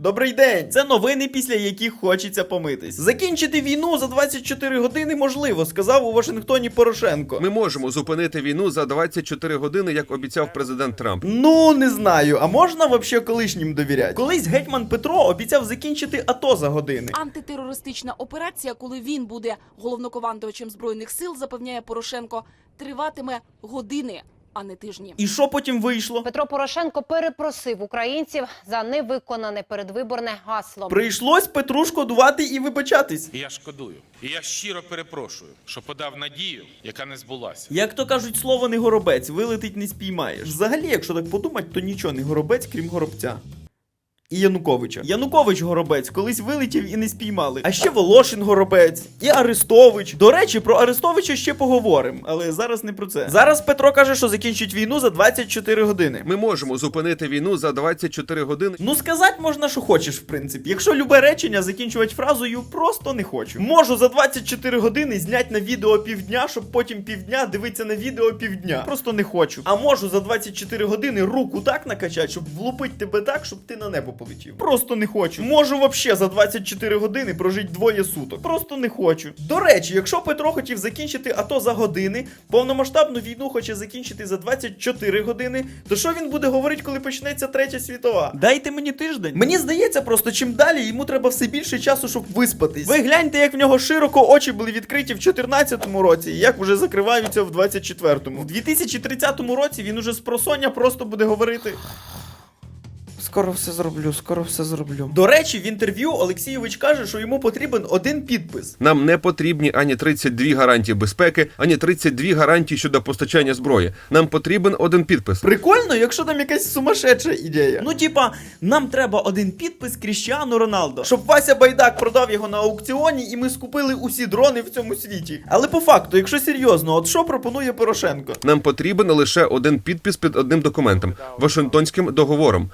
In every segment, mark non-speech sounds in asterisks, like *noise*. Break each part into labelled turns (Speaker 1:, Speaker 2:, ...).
Speaker 1: Добрий день! Це новини, після яких хочеться помитись. Закінчити війну за 24 години можливо, сказав у Вашингтоні Порошенко.
Speaker 2: Ми можемо зупинити війну за 24 години, як обіцяв президент Трамп.
Speaker 1: Ну, не знаю, а можна вообще колишнім довіряти? Колись гетьман Петро обіцяв закінчити АТО за години.
Speaker 3: Антитерористична операція, коли він буде головнокомандувачем збройних сил, запевняє Порошенко, триватиме години, а не тижні.
Speaker 1: І що потім вийшло?
Speaker 4: Петро Порошенко перепросив українців за невиконане передвиборне гасло.
Speaker 1: Прийшлось Петру шкодувати і вибачатись.
Speaker 5: І я шкодую. І я щиро перепрошую, що подав надію, яка не збулася.
Speaker 1: Як то кажуть, слово не горобець, вилетить не спіймаєш. Взагалі, якщо так подумати, то нічого не горобець, крім горобця. І Януковича. Янукович горобець колись вилетів і не спіймали. А ще Волошин горобець і Арестович. До речі, про Арестовича ще поговоримо, але зараз не про це. Зараз Петро каже, що закінчить війну за 24 години.
Speaker 2: Ми можемо зупинити війну за 24 години.
Speaker 1: Ну, сказати можна, що хочеш, в принципі. Якщо любе речення закінчувати фразою просто не хочу. Можу за 24 години зняти на відео півдня, щоб потім півдня дивитися на відео півдня. Просто не хочу. А можу за 24 години руку так накачати, щоб влупить тебе так, щоб ти на небо полетів. Просто не хочу. Можу вообще за 24 години прожити двоє суток. Просто не хочу. До речі, якщо Петро хотів закінчити АТО за години, повномасштабну війну хоче закінчити за 24 години, то що він буде говорити, коли почнеться третя світова? Дайте мені тиждень. Мені здається, просто чим далі йому треба все більше часу, щоб виспатись. Ви гляньте, як в нього широко очі були відкриті в 14-му році, і як вже закриваються в 24-му. В 2030 році він уже з просоння просто буде говорити. Скоро все зроблю, скоро все зроблю. До речі, в інтерв'ю Олексійович каже, що йому потрібен один підпис.
Speaker 2: Нам не потрібні ані 32 гарантії безпеки, ані 32 гарантії щодо постачання зброї. Нам потрібен один підпис.
Speaker 1: Прикольно, якщо там якась сумасшедша ідея. Ну, типа, нам треба один підпис Кріщану Роналдо, щоб Вася Байдак продав його на аукціоні, і ми скупили усі дрони в цьому світі. Але по факту, якщо серйозно, от що пропонує Порошенко?
Speaker 2: Нам потрібен лише один підпис під одним документом Вашингтонським договором.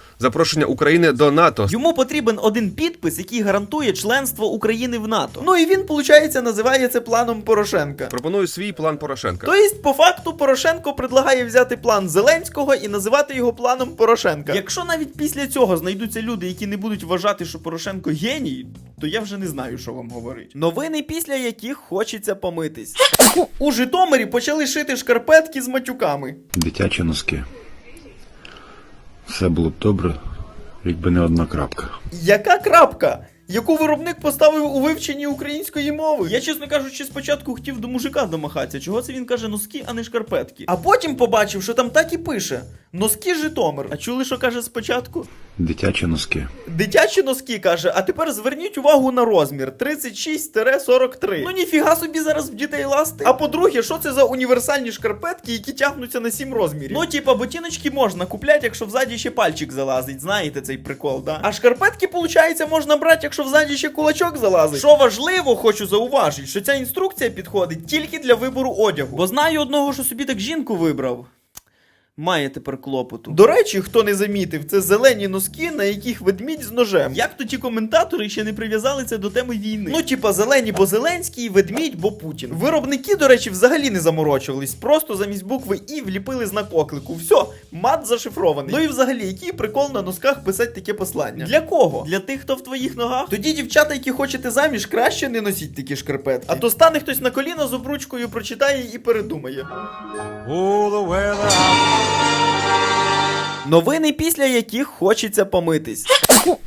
Speaker 2: Запрошення України до НАТО.
Speaker 1: Йому потрібен один підпис, який гарантує членство України в НАТО. Ну і він, виходить, називає це планом Порошенка.
Speaker 2: Пропоную свій план Порошенка.
Speaker 1: Тобто, по факту, Порошенко предлагає взяти план Зеленського і називати його планом Порошенка. Якщо навіть після цього знайдуться люди, які не будуть вважати, що Порошенко геній, то я вже не знаю, що вам говорити. Новини, після яких хочеться помитись. У Житомирі почали шити шкарпетки з матюками.
Speaker 6: Дитячі носки. Все було б добре, якби не одна крапка.
Speaker 1: Яка крапка? Яку виробник поставив у вивченні української мови? Я, чесно кажучи, спочатку хотів до мужика домахатися. Чого це він каже носки, а не шкарпетки? А потім побачив, що там так і пише: носки Житомир. А чули, що каже спочатку?
Speaker 6: Дитячі носки.
Speaker 1: Дитячі носки каже, а тепер зверніть увагу на розмір 36-43. Ну ніфіга собі зараз в дітей ласти. А по-друге, що це за універсальні шкарпетки, які тягнуться на 7 розмірів? Ну, типа, ботиночки можна купляти, якщо взаді ще пальчик залазить. Знаєте цей прикол, да? А шкарпетки, виходить, можна брати, якщо взаді ще кулачок залазить. Що важливо, хочу зауважити, що ця інструкція підходить тільки для вибору одягу. Бо знаю одного, що собі так жінку вибрав. Має тепер клопоту. До речі, хто не замітив, це зелені носки, на яких ведмідь з ножем. Як то ті коментатори ще не прив'язали це до теми війни? Ну, типа, зелені, бо Зеленський, ведмідь, бо Путін. Виробники, до речі, взагалі не заморочувались. Просто замість букви І вліпили знак оклику. Все, мат зашифрований. Ну і взагалі, який прикол на носках писати таке послання? Для кого? Для тих, хто в твоїх ногах? Тоді, дівчата, які хочете заміж, краще не носіть такі шкарпетки. А то стане хтось на коліно з обручкою, прочитає і передумає. Новини, після яких хочеться помитись.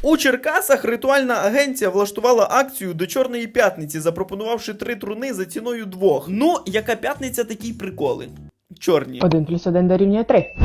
Speaker 1: У Черкасах ритуальна агенція влаштувала акцію до Чорної п'ятниці, запропонувавши три труни за ціною двох. Ну, яка п'ятниця, такі приколи. Чорні.
Speaker 7: Один плюс один дорівнює 3.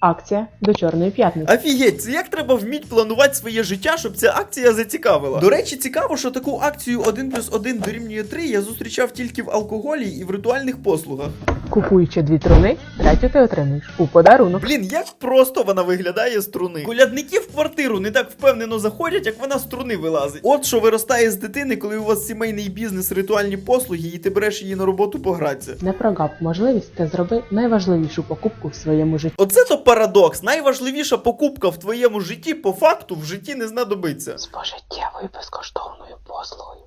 Speaker 7: Акція до Чорної п'ятниці.
Speaker 1: Офігеть, це як треба вміть планувати своє життя, щоб ця акція зацікавила. До речі, цікаво, що таку акцію 1 плюс 1 дорівнює 3 я зустрічав тільки в алкоголі і в ритуальних послугах.
Speaker 7: Купуючи дві труни, третю ти отримаєш у подарунок.
Speaker 1: Блін, як просто вона виглядає з труни. Колядники в квартиру не так впевнено заходять, як вона з труни вилазить. От що виростає з дитини, коли у вас сімейний бізнес, ритуальні послуги, і ти береш її на роботу погратися.
Speaker 7: Не прогав можливість та зроби найважливішу покупку в своєму житті.
Speaker 1: Оце то парадокс. Найважливіша покупка в твоєму житті по факту в житті не знадобиться.
Speaker 7: З пожиттєвою безкоштовною послугою.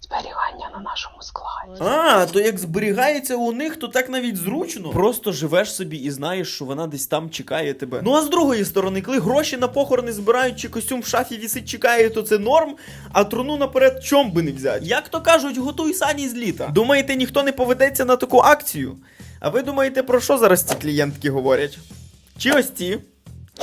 Speaker 7: Зберігання на нашому складі.
Speaker 1: А, то як зберігається у них, то так навіть зручно. Просто живеш собі і знаєш, що вона десь там чекає тебе. Ну а з другої сторони, коли гроші на похорони збирають, чи костюм в шафі вісить чекає, то це норм, а труну наперед чом би не взяти. Як то кажуть, готуй сані з літа. Думаєте, ніхто не поведеться на таку акцію? А ви думаєте, про що зараз ці клієнтки говорять? Чи ось ці?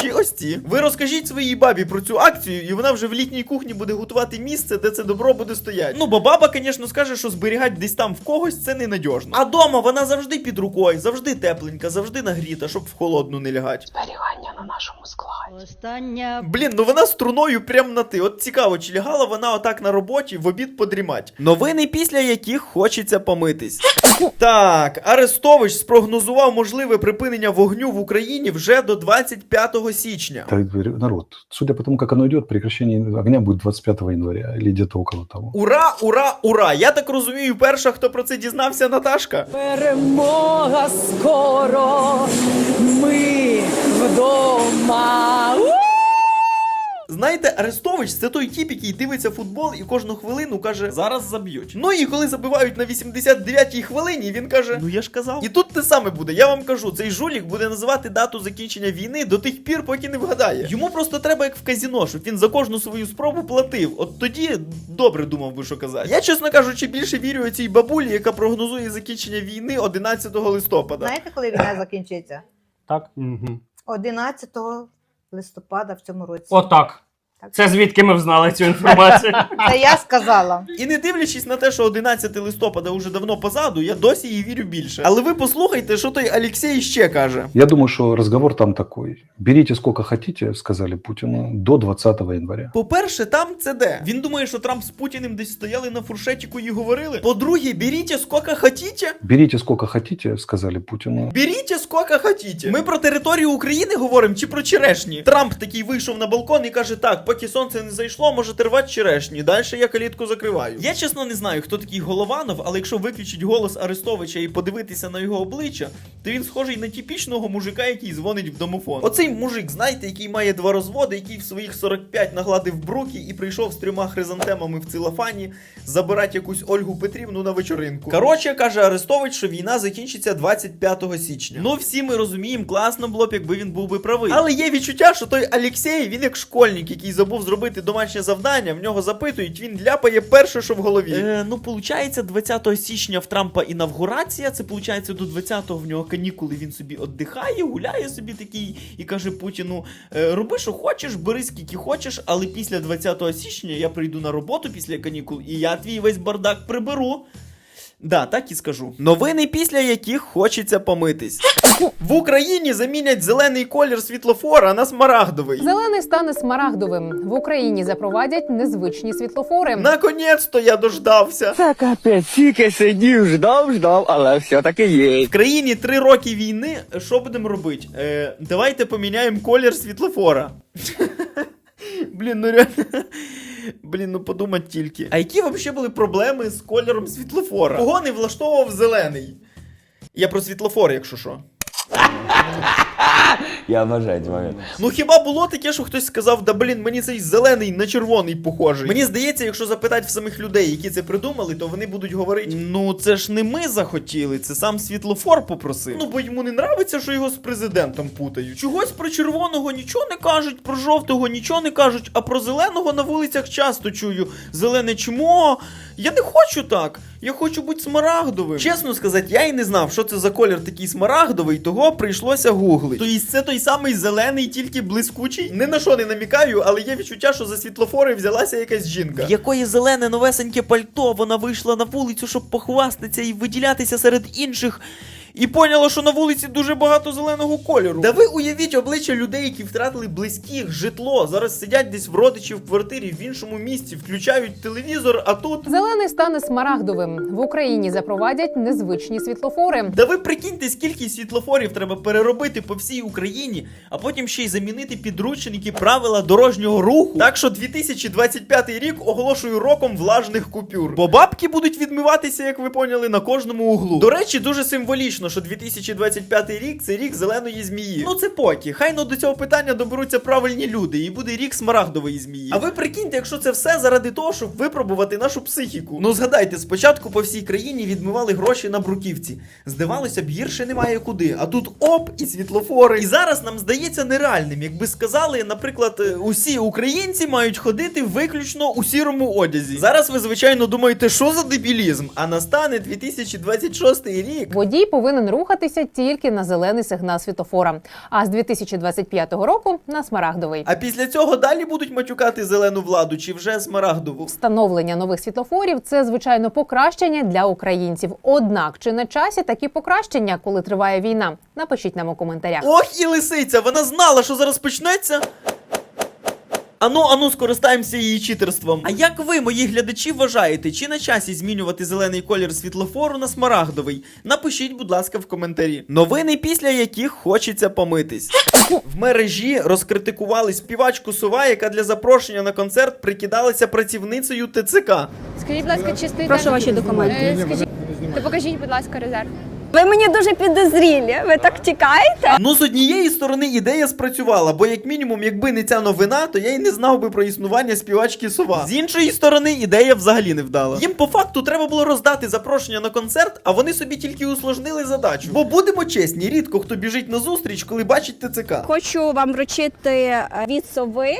Speaker 1: Чи ось ці? Ви розкажіть своїй бабі про цю акцію, і вона вже в літній кухні буде готувати місце, де це добро буде стояти. Ну, бо баба, звісно, скаже, що зберігати десь там в когось це ненадіжно. А дома вона завжди під рукою, завжди тепленька, завжди нагріта, щоб в холодну не лягати.
Speaker 7: Зберігання на нашому складі.
Speaker 8: Остання
Speaker 1: Блін, ну вона струною прям на ти. От цікаво, чи лягала вона отак на роботі в обід подрімать. Новини, після яких хочеться помитись. Так, Арестович спрогнозував можливе припинення вогню в Україні вже до 25 січня.
Speaker 6: Так, говорю, народ, судя по тому, как оно идет, прекращение огня будет 25 января или где-то около того.
Speaker 1: Ура, ура, ура! Я так розумію, перша, хто про це дізнався, Наташка.
Speaker 8: перемога скоро. Ми вдома.
Speaker 1: Знаєте, Арестович це той тіп, який дивиться футбол і кожну хвилину каже, зараз заб'ють. Ну і коли забивають на 89-й хвилині, він каже: Ну я ж казав. І тут те саме буде. Я вам кажу, цей жулік буде називати дату закінчення війни до тих пір, поки не вгадає. Йому просто треба як в казіно, щоб він за кожну свою спробу платив. От тоді добре думав би, що казати. Я, чесно кажучи, більше вірю цій бабулі, яка прогнозує закінчення війни 11 листопада.
Speaker 9: Знаєте, коли війна закінчиться?
Speaker 10: Так. Угу.
Speaker 9: 11 листопада в цьому році.
Speaker 10: Отак. Це звідки ми взнали цю інформацію? *laughs*
Speaker 9: Це я сказала.
Speaker 1: І не дивлячись на те, що 11 листопада вже давно позаду, я досі їй вірю більше. Але ви послухайте, що той Алексей ще каже.
Speaker 6: Я думаю, что разговор там такой. Берите сколько хотите, сказали Путину, до 20 января.
Speaker 1: По-перше, там це де? Він думає, що Трамп з Путіним десь стояли на фуршетіку і говорили. По-друге, беріть скільки хотіте.
Speaker 6: Берите сколько хотите, сказали Путину.
Speaker 1: Беріть скільки хотіте. Ми про територію України говоримо чи про черешні? Трамп такий вийшов на балкон і каже: так, поки сонце не зайшло, можете рвати черешні. Далі я калітку закриваю. Я чесно не знаю, хто такий Голованов, але якщо виключить голос Арестовича і подивитися на його обличчя, то він схожий на типічного мужика, який дзвонить в домофон. Оцей мужик, знаєте, який має два розводи, який в своїх 45 нагладив бруки і прийшов з трьома хризантемами в целофані забирати якусь Ольгу Петрівну на вечоринку. Коротше, каже Арестович, що війна закінчиться 25 січня. Ну всі ми розуміємо, класно було б, якби він був би правий. Але є відчуття, що той Алексей, він як школьник, який забув зробити домашнє завдання, в нього запитують, він ляпає перше, що в голові. Е, ну, получається, 20 січня в Трампа інавгурація, це получається до 20-го в нього канікули, він собі віддихає, гуляє собі такий і каже Путіну: е, роби, що хочеш, бери скільки хочеш, але після 20 січня я прийду на роботу після канікул, і я твій весь бардак приберу. Да, так і скажу. Новини, після яких хочеться помитись. В Україні замінять зелений колір світлофора на смарагдовий.
Speaker 11: Зелений стане смарагдовим. В Україні запровадять незвичні світлофори.
Speaker 1: Наконець-то я дождався.
Speaker 12: Це капець, тільки сидів, ждав, ждав, але все-таки є.
Speaker 1: В країні три роки війни. Що будемо робити? Е, давайте поміняємо колір світлофора. *laughs* Блін, ну реально. Блін, ну подумать тільки. А які взагалі були проблеми з кольором світлофора? Кого не влаштовував зелений? Я про світлофор, якщо що.
Speaker 12: Я бажаю цей момент.
Speaker 1: Ну хіба було таке, що хтось сказав, да блін, мені цей зелений на червоний похожий. Мені здається, якщо запитати в самих людей, які це придумали, то вони будуть говорити: ну це ж не ми захотіли, це сам світлофор попросив. Ну бо йому не нравиться, що його з президентом путають. Чогось про червоного нічого не кажуть, про жовтого нічого не кажуть, а про зеленого на вулицях часто чую. Зелене чмо. Я не хочу так. Я хочу бути смарагдовим. Чесно сказати, я і не знав, що це за колір такий смарагдовий, того прийшлося гуглити. Тобто це той самий зелений, тільки блискучий. Не на що не намікаю, але є відчуття, що за світлофори взялася якась жінка. В якої зелене новесеньке пальто, вона вийшла на вулицю, щоб похвастатися і виділятися серед інших. І поняла, що на вулиці дуже багато зеленого кольору. Да ви уявіть обличчя людей, які втратили близьких, житло. Зараз сидять десь в родичів в квартирі в іншому місці, включають телевізор, а тут.
Speaker 11: Зелений стане смарагдовим. В Україні запровадять незвичні світлофори.
Speaker 1: Да ви прикиньте, скільки світлофорів треба переробити по всій Україні, а потім ще й замінити підручники правила дорожнього руху. Так що 2025 рік оголошую роком влажних купюр. Бо бабки будуть відмиватися, як ви поняли, на кожному углу. До речі, дуже символічно. Смішно, що 2025 рік це рік зеленої змії. Ну це поки. Хай ну до цього питання доберуться правильні люди, і буде рік смарагдової змії. А ви прикиньте, якщо це все заради того, щоб випробувати нашу психіку. Ну згадайте, спочатку по всій країні відмивали гроші на бруківці. Здавалося б, гірше немає куди. А тут оп, і світлофори. І зараз нам здається нереальним, якби сказали, наприклад, е, усі українці мають ходити виключно у сірому одязі. Зараз ви, звичайно, думаєте, що за дебілізм? А настане 2026 рік.
Speaker 11: Водій повинен рухатися тільки на зелений сигнал світофора, а з 2025 року на смарагдовий.
Speaker 1: А після цього далі будуть матюкати зелену владу чи вже смарагдову?
Speaker 11: Встановлення нових світлофорів це звичайно покращення для українців. Однак чи на часі такі покращення, коли триває війна? Напишіть нам у коментарях.
Speaker 1: Ох і лисиця, вона знала, що зараз почнеться. Ану, ану, скористаємося її читерством. А як ви, мої глядачі, вважаєте, чи на часі змінювати зелений колір світлофору на смарагдовий? Напишіть, будь ласка, в коментарі. Новини, після яких хочеться помитись. В мережі розкритикували співачку Сова, яка для запрошення на концерт прикидалася працівницею ТЦК.
Speaker 8: Скажіть, будь ласка, чи.
Speaker 13: Прошу ваші документи.
Speaker 8: Е, Скажіть, то покажіть, будь ласка, резерв.
Speaker 13: Ви мені дуже підозрілі. Ви так тікаєте?
Speaker 1: Ну, з однієї сторони, ідея спрацювала, бо як мінімум, якби не ця новина, то я й не знав би про існування співачки сова. З іншої сторони, ідея взагалі не вдала. Їм по факту треба було роздати запрошення на концерт, а вони собі тільки усложнили задачу. Бо будемо чесні, рідко хто біжить на зустріч, коли бачить ТЦК.
Speaker 13: Хочу вам вручити е, від сови.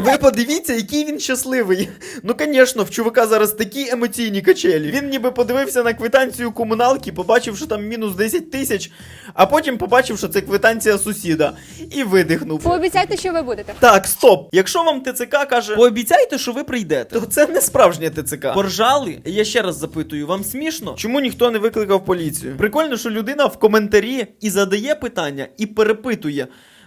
Speaker 1: Ви подивіться, який він щасливий. Ну, звісно, в чувака зараз такі емоційні качелі. Він ніби подивився на квитанцію комуналки, побачив, що там мінус 10 тисяч, а потім побачив, що це квитанція сусіда, і видихнув.
Speaker 8: Пообіцяйте, що ви будете.
Speaker 1: Так, стоп. Якщо вам ТЦК каже, пообіцяйте, що ви прийдете, то це не справжнє ТЦК. Поржали? Я ще раз запитую, вам смішно? Чому ніхто не викликав поліцію? Прикольно, що людина в коментарі і задає питання, і перепитує.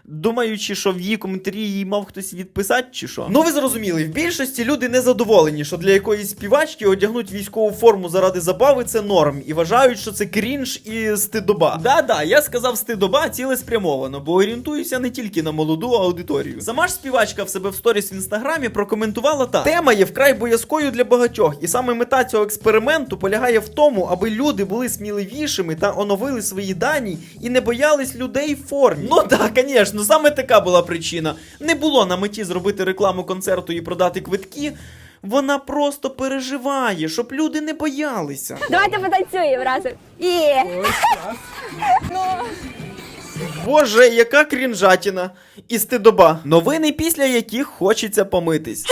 Speaker 1: Думаючи, що в її коментарі їй мав хтось відписати, чи що? Ну ви зрозуміли, в більшості люди не задоволені, що для якоїсь співачки одягнуть військову форму заради забави це норм, і вважають, що це крінж і стидоба. Да-да, я сказав стидоба цілеспрямовано, бо орієнтуюся не тільки на молоду аудиторію. Сама ж співачка в себе в сторіс в інстаграмі прокоментувала так. Тема є вкрай боязкою для багатьох, і саме мета цього експерименту полягає в тому, аби люди були сміливішими та оновили свої дані і не боялись людей в формі. Ну так, звісно, саме така була причина. Не було на меті зробити рекламу концерту і продати квитки. Вона просто переживає, щоб люди не боялися.
Speaker 13: Давайте потанцюємо разом. Є.
Speaker 1: Боже, яка крінжатіна і стидоба. Новини, після яких хочеться помитись.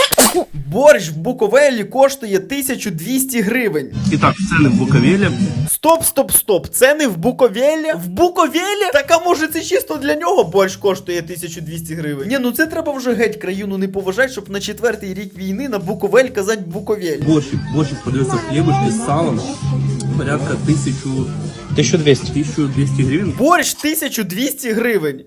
Speaker 1: Борщ в Буковелі коштує 1200 гривень.
Speaker 12: І так, ціни в Буковелі.
Speaker 1: Стоп, стоп, стоп. Це не в Буковелі? В Буковелі? Так а може це чисто для нього борщ коштує 1200 гривень? Ні, ну це треба вже геть країну не поважати, щоб на четвертий рік війни на Буковель казати Буковель.
Speaker 12: Борщик, борщик подивився хлібушки з салом. Порядка 1000... 1200. 1200 гривень.
Speaker 1: Борщ 1200 гривень.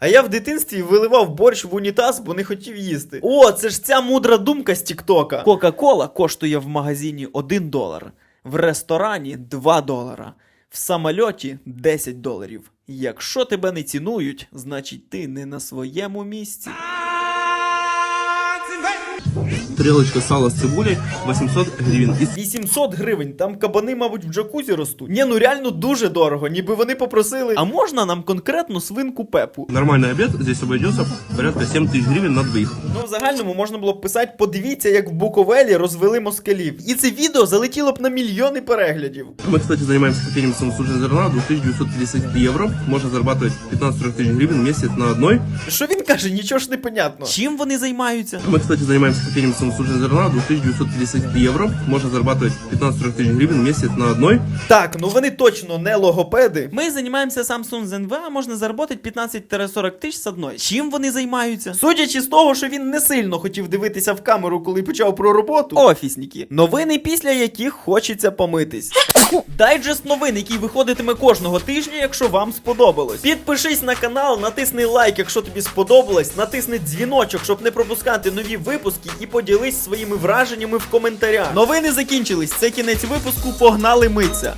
Speaker 1: А я в дитинстві виливав борщ в унітаз, бо не хотів їсти. О, це ж ця мудра думка з Тіктока. Кока-кола коштує в магазині 1 долар, в ресторані 2 долара, в самольоті 10 доларів. Якщо тебе не цінують, значить ти не на своєму місці.
Speaker 12: Тарілочка сала з цибулею 800 гривень. І
Speaker 1: 800 гривень, там кабани, мабуть, в джакузі ростуть. Ні, ну реально дуже дорого, ніби вони попросили. А можна нам конкретно свинку пепу?
Speaker 12: нормальний обід здесь обойдется порядка 7 тисяч гривень на двоїх.
Speaker 1: Ну, в загальному можна було б писати, подивіться, як в Буковелі розвели москалів. І це відео залетіло б на мільйони переглядів.
Speaker 12: Мы, кстати, занимаемся хоккейным самосуженным зерна 2950 евро. Можно зарабатывать 15 тысяч гривен в месяц на одной.
Speaker 1: Що він каже, нічого ж не понятно. Чим вони займаються?
Speaker 12: Мы, кстати, занимаемся хоккейным самосуженным зерна 2950 евро. Можно зарабатывать 15 тысяч гривен в месяц на одной.
Speaker 1: Так, ну вони точно не логопеди. Ми займаємося Samsung ZNV, можна заробити 15-40 тисяч з одної. Чим вони займаються? Судячи з того, що він не сильно хотів дивитися в камеру, коли почав про роботу. Офісники. Новини, після яких хочеться помитись. Дайджест новин, який виходитиме кожного тижня, якщо вам сподобалось. Підпишись на канал, натисни лайк, якщо тобі сподобалось, натисни дзвіночок, щоб не пропускати нові випуски, і поділись своїми враженнями в коментарях. Новини закінчились. Це кінець випуску. Погнали митися.